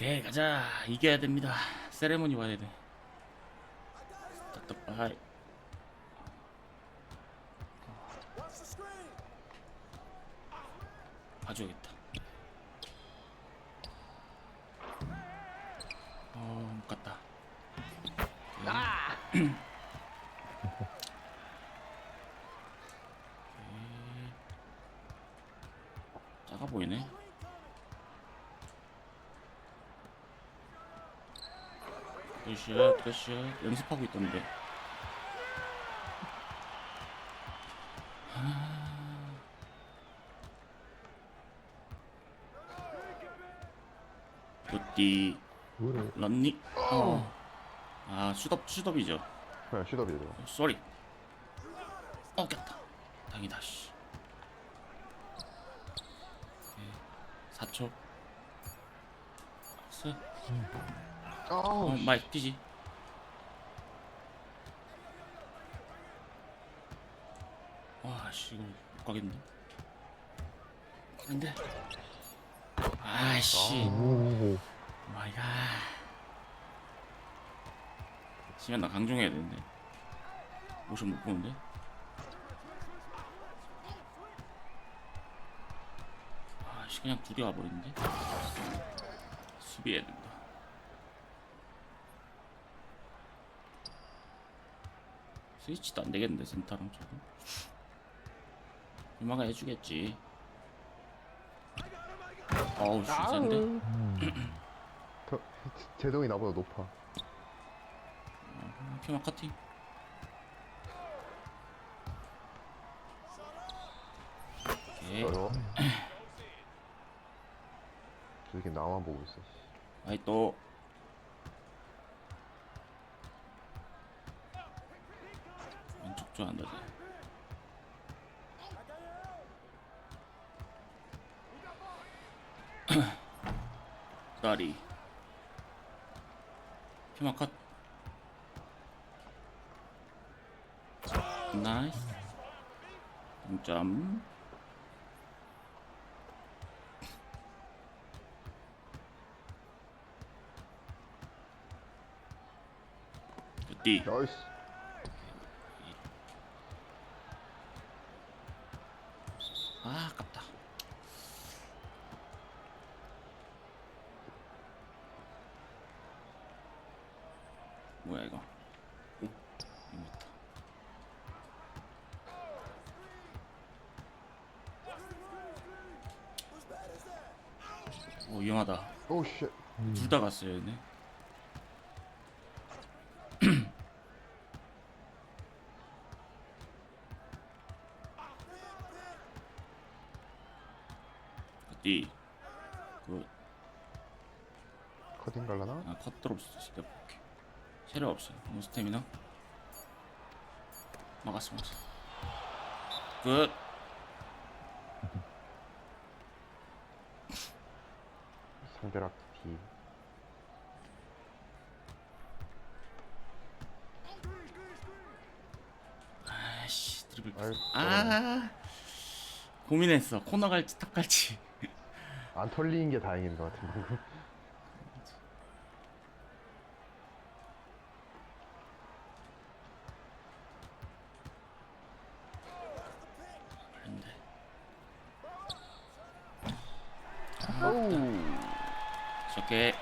오케이 가자. 이겨야 됩니다. 세레모니 와야 돼. 답답하이. 봐줘야겠다. 어 못 갔다. 오 케이. 작아 보이네 굿샷 굿샷 연습하고 있던데. 굿디 그래. 런니 어. 아 슛업 슛업이죠. 그냥 슛업이야 이거. 쏘리. 어 깼다. 다행이다 씨. 오케이. 4초. 박스 어 아우. 마이 피지. 와씨 이거 못 가겠는데 안 돼 아 씨. 오. 마이 갓. 시면 나 강종해야 되는데. 모션 못 보는데? 아 씨 그냥 둘이 와버리는데? 수비해야 된다 스위치도 안 되겠는데 센터랑 저거 얼마가 해주겠지 어우 씨 센데 더, 제동이 나보다 높아. 피마 커팅 오케이 어려워. 저렇게 나만 보고 있어. 씨. 아이 또 쟤. 다리. 피마 컷. 나이스. 동점. 굿디. 나이스. 아 아깝다. 뭐야 이거? 있다 오 위험하다. 오 쉣. 둘다 갔어요 얘네 굿디 굿 커팅 갈라나? 아, 없어. 진짜 볼게. 체력 없어. 노 스태미나. 막았어, 막았어. 굿. 상대락 D. 아씨, 드리블. 아이고. 아. 고민했어. 코너 갈지 탑 갈지. 안 털리는 게 다행인 것. 근데 오우. 저게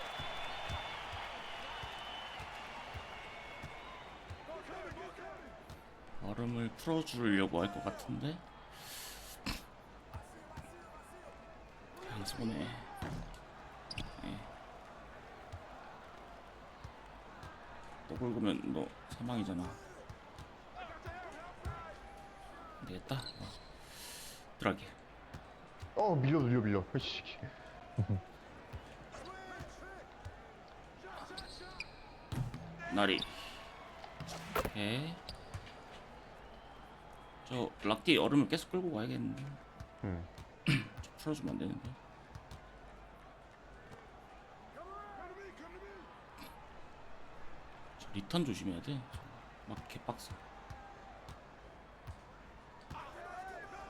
얼음을 풀어주려고 할 것 같은데 손에 예. 또 긁으면 너 사망이잖아 안 되겠다 어. 들어가게 어 밀려 밀려 밀려. 씨. 나리 오케이 저 락디 얼음을 계속 끌고 가야겠는데 응. 좀 풀어주면 안 되는데 리턴 조심해야 돼 막 개빡세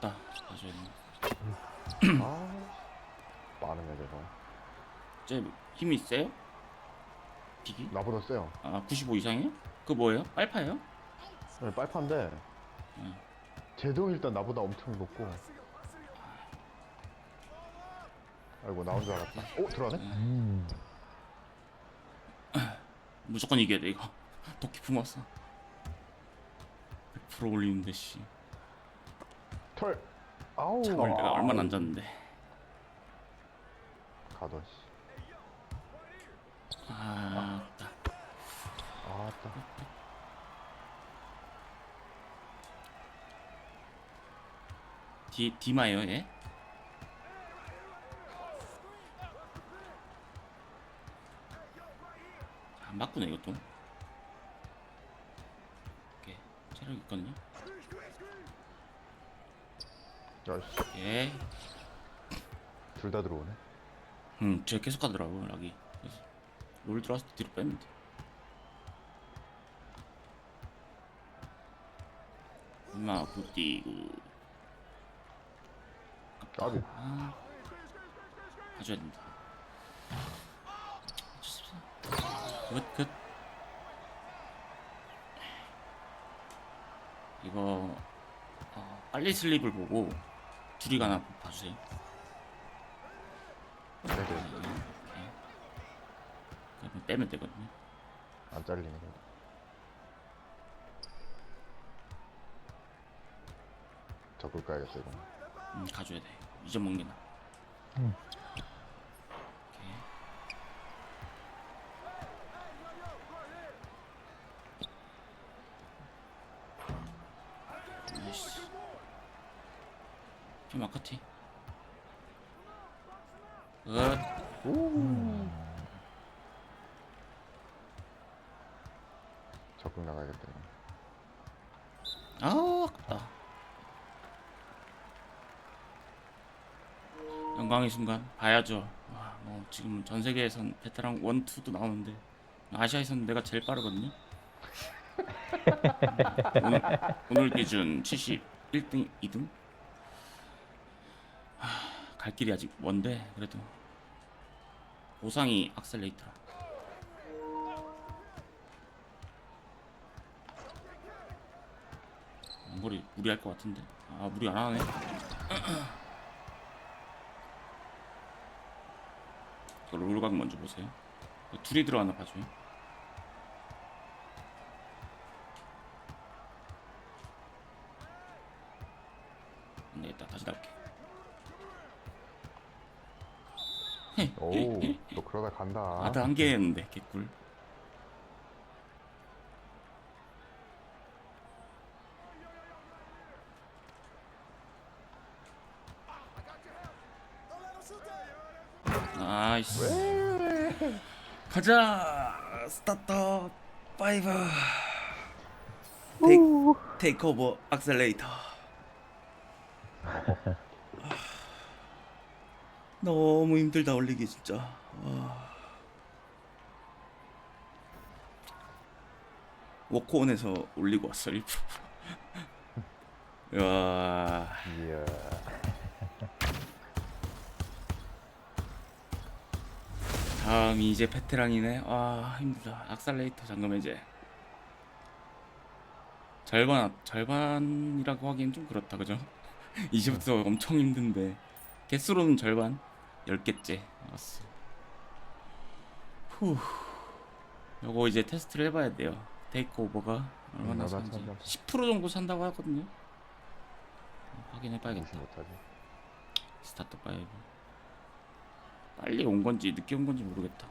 다 가져야 돼 아. 빠르네 저거. 쟤 힘이 세요? 빅이? 나보다 세요. 아, 95 이상이요? 그 뭐예요? 빨파예요? 네, 빨판데 응. 제동 일단 나보다 엄청 높고. 아이고 나온 줄 알았다. 오 들어가네? 무조건 이겨야 돼 이거. 도끼 품었어. 100% 올리는데 씨. 털. 아우. 잠을 내가 얼마나 안 잤는데. 가더 씨. 아, 나 아따. 디 디마예요 얘? 안 바꾸네 이것도. 오케이 체력 있거든요. 야씨. 오케이. 둘 다 들어오네. 음, 쟤 계속 가더라고 락이. 그래서 롤 들어왔을 때 뒤로 빼면 돼. 엄마 굿디구. 까비. 아, 가져야 된다. 끝, 끝. 이거 어, 빨리 슬립을 보고 둘이 가나 봐주세요. 네네. 그러면 빼면 되거든요. 안 잘리네. 적을 까야겠어 이거. 음, 가져야 돼. 잊어먹는 게 나. 응. 오케이. 나이스. 좀 아까티. 끝. 적극 나가야겠다 이거. 아, 아깝다. 영광의 순간 봐야죠. 와, 뭐 지금 전 세계에선 베테랑 1, 2도 나오는데 아시아에선 내가 제일 빠르거든요. 오늘, 오늘 기준 71등, 2등. 하, 갈 길이 아직 먼데 그래도 보상이 악셀레이터라. 머리 무리할 것 같은데. 아 무리 안 하네. 저 롤각 먼저 보세요. 둘이 들어가나 봐줘요. 안 되겠다. 다시 나올게. 오, 너 그러다 간다. 아드 한 개였는데 개꿀. 나이스. 가자. 스타터 파이브. 테이크 테이크 오버 악셀레이터. 너무 힘들다 올리기 진짜. 와. 워크온에서 올리고 왔어 일부러. 야 이야. 다음이 이제 베테랑이네. 아 힘들다. 악셀레이터 잠금 해제. 절반 절반이라고 하기엔 좀 그렇다 그죠? 이제부터 엄청 힘든데 개수로는 절반 10개째 알았어. 후. 요거 이제 테스트를 해봐야 돼요. 테이크 오버가 얼마나 음, 맞아. 10% 정도 산다고 하거든요. 확인해봐야겠다. 못하지. 스타트 파이브. 빨리 온 건지 늦게 온 건지 모르겠다